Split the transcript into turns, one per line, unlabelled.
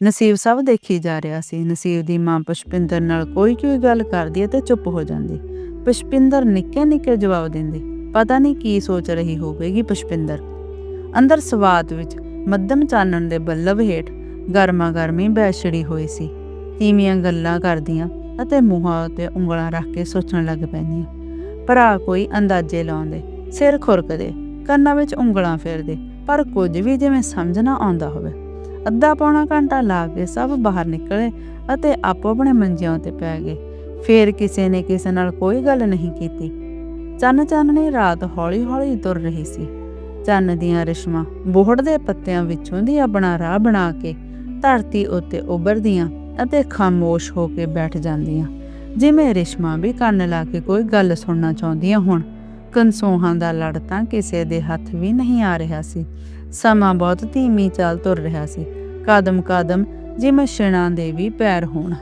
ਨਸੀਬ ਸਭ ਦੇਖੀ ਜਾ ਰਿਹਾ ਸੀ। ਨਸੀਬ ਦੀ ਮਾਂ ਪੁਸ਼ਪਿੰਦਰ ਨਾਲ ਕੋਈ ਕੋਈ ਗੱਲ ਕਰਦੀ ਹੈ ਤੇ ਚੁੱਪ ਹੋ ਜਾਂਦੀ। ਪੁਸ਼ਪਿੰਦਰ ਨਿੱਕੇ ਨਿੱਕੇ ਜਵਾਬ ਦਿੰਦੀ, ਪਤਾ ਨਹੀਂ ਕੀ ਸੋਚ ਰਹੀ ਹੋਵੇਗੀ ਪੁਸ਼ਪਿੰਦਰ। ਅੰਦਰ ਸਵਾਦ ਵਿੱਚ ਮੱਧਮ ਚਾਨਣ ਦੇ ਬੱਲਬ ਹੇਠ ਗਰਮਾ ਗਰਮੀ ਬੈਛੜੀ ਹੋਈ ਸੀ। ਤੀਵੀਆਂ ਗੱਲਾਂ ਕਰਦੀਆਂ ਅਤੇ ਮੂੰਹਾਂ ਉੱਤੇ ਉਂਗਲਾਂ ਰੱਖ ਕੇ ਸੋਚਣ ਲੱਗ ਪੈਂਦੀਆਂ। ਭਰਾ ਕੋਈ ਅੰਦਾਜ਼ੇ ਲਾਉਂਦੇ, ਸਿਰ ਖੁਰਕਦੇ, ਕੰਨਾਂ ਵਿੱਚ ਉਂਗਲਾਂ ਫੇਰਦੇ, ਪਰ ਕੁਝ ਵੀ ਜਿਵੇਂ ਸਮਝ ਨਾ ਆਉਂਦਾ ਹੋਵੇ। ਅੱਧਾ ਪੌਣਾ ਘੰਟਾ ਲਾ ਕੇ ਸਭ ਬਾਹਰ ਨਿਕਲੇ ਅਤੇ ਆਪੋ ਆਪਣੇ ਮੰਜਿਆਂ ਤੇ ਪੈ ਗਏ। ਫੇਰ ਕਿਸੇ ਨੇ ਕਿਸੇ ਨਾਲ ਕੋਈ ਗੱਲ ਨਹੀਂ ਕੀਤੀ। ਚੰਨ ਚਾਨਣੀ ਰਾਤ ਹੌਲੀ-ਹੌਲੀ ਤੁਰ ਰਹੀ ਸੀ। ਚੰਨ ਦੀਆਂ ਰਿਸ਼ਮਾਂ ਬੋਹੜ ਦੇ ਪੱਤਿਆਂ ਵਿੱਚੋਂ ਦੀ ਆਪਣਾ ਰਾਹ ਬਣਾ ਕੇ ਧਰਤੀ ਉੱਤੇ ਉੱਭਰਦੀਆਂ ਅਤੇ ਖਾਮੋਸ਼ ਹੋ ਕੇ ਬੈਠ ਜਾਂਦੀਆਂ। ਜਿਵੇਂ ਰਿਸ਼ਮਾਂ ਵੀ ਕੰਨ ਲਾ ਕੇ ਕੋਈ ਗੱਲ ਸੁਣਨਾ ਚਾਹੁੰਦੀਆਂ ਹੋਣ। ਕਨਸੋਹਾਂ ਦਾ ਲੜ ਤਾਂ ਕਿਸੇ ਦੇ ਹੱਥ ਵੀ ਨਹੀਂ ਆ ਰਿਹਾ ਸੀ। ਸਮਾਂ ਬਹੁਤ ਧੀਮੀ ਚਾਲ ਤੁਰ ਰਿਹਾ ਸੀ। ਕਦਮ ਕਦਮ ਜਿਵੇਂ ਛਿਣਾਂ ਦੇ ਵੀ ਪੈਰ ਹੋਣ।